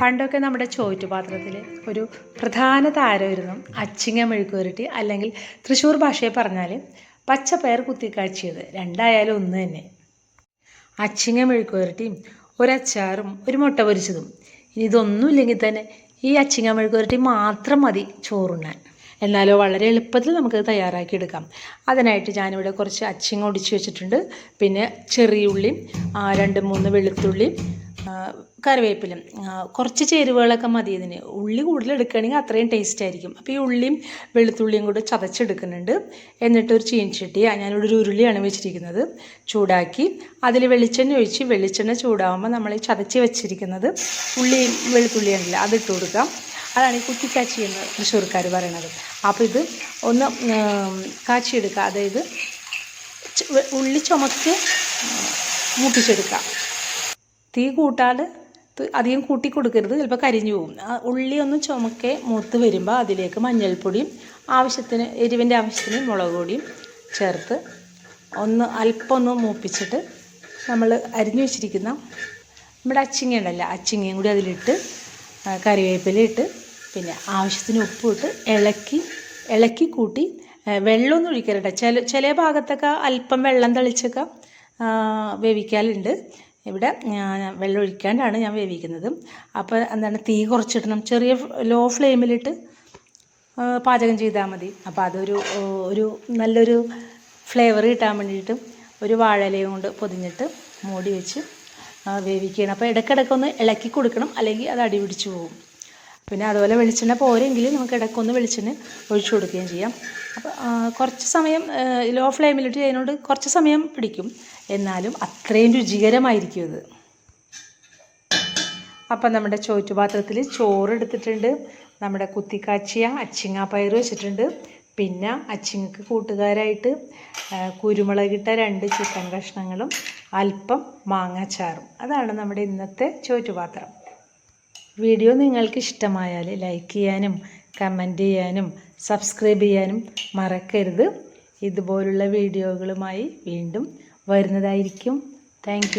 പണ്ടൊക്കെ നമ്മുടെ ചോറ്റുപാത്രത്തിൽ ഒരു പ്രധാന താരമായിരുന്നു അച്ചിങ്ങ മെഴുക്കുവരട്ടി അല്ലെങ്കിൽ തൃശ്ശൂർ ഭാഷയെ പറഞ്ഞാൽ പച്ചപ്പയർ കുത്തിക്കാച്ചിയത് രണ്ടായാലും ഒന്ന് തന്നെ. അച്ചിങ്ങ മെഴുക്കുവരട്ടിയും ഒരച്ചാറും ഒരു മുട്ട പൊരിച്ചതും. ഇനി ഇതൊന്നും ഇല്ലെങ്കിൽ തന്നെ ഈ അച്ചിങ്ങ മെഴുക്കുവരട്ടി മാത്രം മതി ചോറുണ്ണാൻ. എന്നാലോ വളരെ എളുപ്പത്തിൽ നമുക്ക് തയ്യാറാക്കിയെടുക്കാം. അതിനായിട്ട് ഞാനിവിടെ കുറച്ച് അച്ചിങ്ങ ഒടിച്ച് വെച്ചിട്ടുണ്ട്. പിന്നെ ചെറിയുള്ളിയും രണ്ട് മൂന്ന് വെളുത്തുള്ളിയും കറിവേപ്പിലും കുറച്ച് ചേരുവകളൊക്കെ മതി ഇതിന്. ഉള്ളി കൂടുതൽ എടുക്കുകയാണെങ്കിൽ അത്രയും ടേസ്റ്റ് ആയിരിക്കും. അപ്പോൾ ഈ ഉള്ളിയും വെളുത്തുള്ളിയും കൂടെ ചതച്ചെടുക്കുന്നുണ്ട്. എന്നിട്ട് ഒരു ഞാനിവിടെ ഒരു ഉരുളിയാണ് വെച്ചിരിക്കുന്നത് ചൂടാക്കി. അതിൽ വെളിച്ചെണ്ണ ഒഴിച്ച് വെളിച്ചെണ്ണ ചൂടാകുമ്പോൾ നമ്മൾ ഈ ചതച്ച് വെച്ചിരിക്കുന്നത് ഉള്ളിയും വെളുത്തുള്ളിയും വെളുത്തുള്ളിയാണല്ലോ അതിട്ട് കൊടുക്കാം. അതാണ് ഈ കുത്തിക്കാച്ചി എന്ന് തൃശ്ശൂർക്കാർ പറയണത്. അപ്പോൾ ഇത് ഒന്ന് കാച്ചിയെടുക്കുക. അതായത് ഉള്ളി ചുമക്ക് മൂപ്പിച്ചെടുക്കുക. തീ കൂട്ടാതെ അധികം കൂട്ടി കൊടുക്കരുത്. ചിലപ്പോൾ കരിഞ്ഞു പോകും. ഉള്ളി ഒന്ന് ചുമക്കെ മൂത്ത് വരുമ്പോൾ അതിലേക്ക് മഞ്ഞൾപ്പൊടിയും ആവശ്യത്തിന് എരിവിന്റെ ആവശ്യത്തിന് മുളക് പൊടിയും ചേർത്ത് ഒന്ന് അല്പം ഒന്ന് മൂപ്പിച്ചിട്ട് നമ്മൾ അരിഞ്ഞു വെച്ചിരിക്കുന്ന നമ്മുടെ അച്ചിങ്ങ ഉണ്ടല്ലോ അച്ചിങ്ങയും കൂടി അതിലിട്ട് കറിവേപ്പിലയിട്ട് പിന്നെ ആവശ്യത്തിന് ഉപ്പും ഇട്ട് ഇളക്കി ഇളക്കി കൂട്ടി വെള്ളമൊന്നും ഒഴിക്കരുത്. ചില ചില ഭാഗത്തൊക്കെ അല്പം വെള്ളം തളിച്ചൊക്കെ വേവിക്കാറുണ്ട്. ഇവിടെ വെള്ളം ഒഴിക്കാണ്ടാണ് ഞാൻ വേവിക്കുന്നത്. അപ്പോൾ എന്താണ് തീ കുറച്ചിടണം. ചെറിയ ലോ ഫ്ലെയിമിലിട്ട് പാചകം ചെയ്താൽ മതി. അപ്പോൾ അതൊരു ഒരു നല്ലൊരു ഫ്ലേവർ കിട്ടാൻ വേണ്ടിയിട്ട് ഒരു വാഴയിലയും കൊണ്ട് പൊതിഞ്ഞിട്ട് മൂടി വെച്ച് വേവിക്കുകയാണ്. അപ്പോൾ ഇടയ്ക്കിടയ്ക്ക് ഒന്ന് ഇളക്കി കൊടുക്കണം. അല്ലെങ്കിൽ അത് അടി പിടിച്ച് പോകും. പിന്നെ അതുപോലെ വെളിച്ചെണ്ണ പോരെങ്കിൽ നമുക്ക് ഇടയ്ക്കൊന്ന് വെളിച്ചെണ്ണ ഒഴിച്ചു കൊടുക്കുകയും ചെയ്യാം. അപ്പോൾ കുറച്ച് സമയം ലോ ഫ്ലെയിമിലിട്ട് ചെയ്യുന്നതുകൊണ്ട് കുറച്ച് സമയം പിടിക്കും. എന്നാലും അത്രയും രുചികരമായിരിക്കും ഇത്. അപ്പം നമ്മുടെ ചോറ്റുപാത്രത്തിൽ ചോറ് എടുത്തിട്ടുണ്ട്. നമ്മുടെ കുത്തിക്കാച്ചിയ അച്ചിങ്ങ പയർ വെച്ചിട്ടുണ്ട്. പിന്നെ അച്ചിങ്ങക്ക് കൂട്ടുകാരായിട്ട് കുരുമുളകിട്ട രണ്ട് ചിക്കൻ കഷ്ണങ്ങളും അല്പം മാങ്ങാച്ചാറും. അതാണ് നമ്മുടെ ഇന്നത്തെ ചോറ്റുപാത്രം വീഡിയോ നിങ്ങൾക്ക് ഇഷ്ടമായാൽ ലൈക്ക് ചെയ്യാനും കമന്റ് ചെയ്യാനും സബ്സ്ക്രൈബ് ചെയ്യാനും മറക്കരുത്. ഇതുപോലുള്ള വീഡിയോകളുമായി വീണ്ടും വരുന്നതായിരിക്കും. താങ്ക്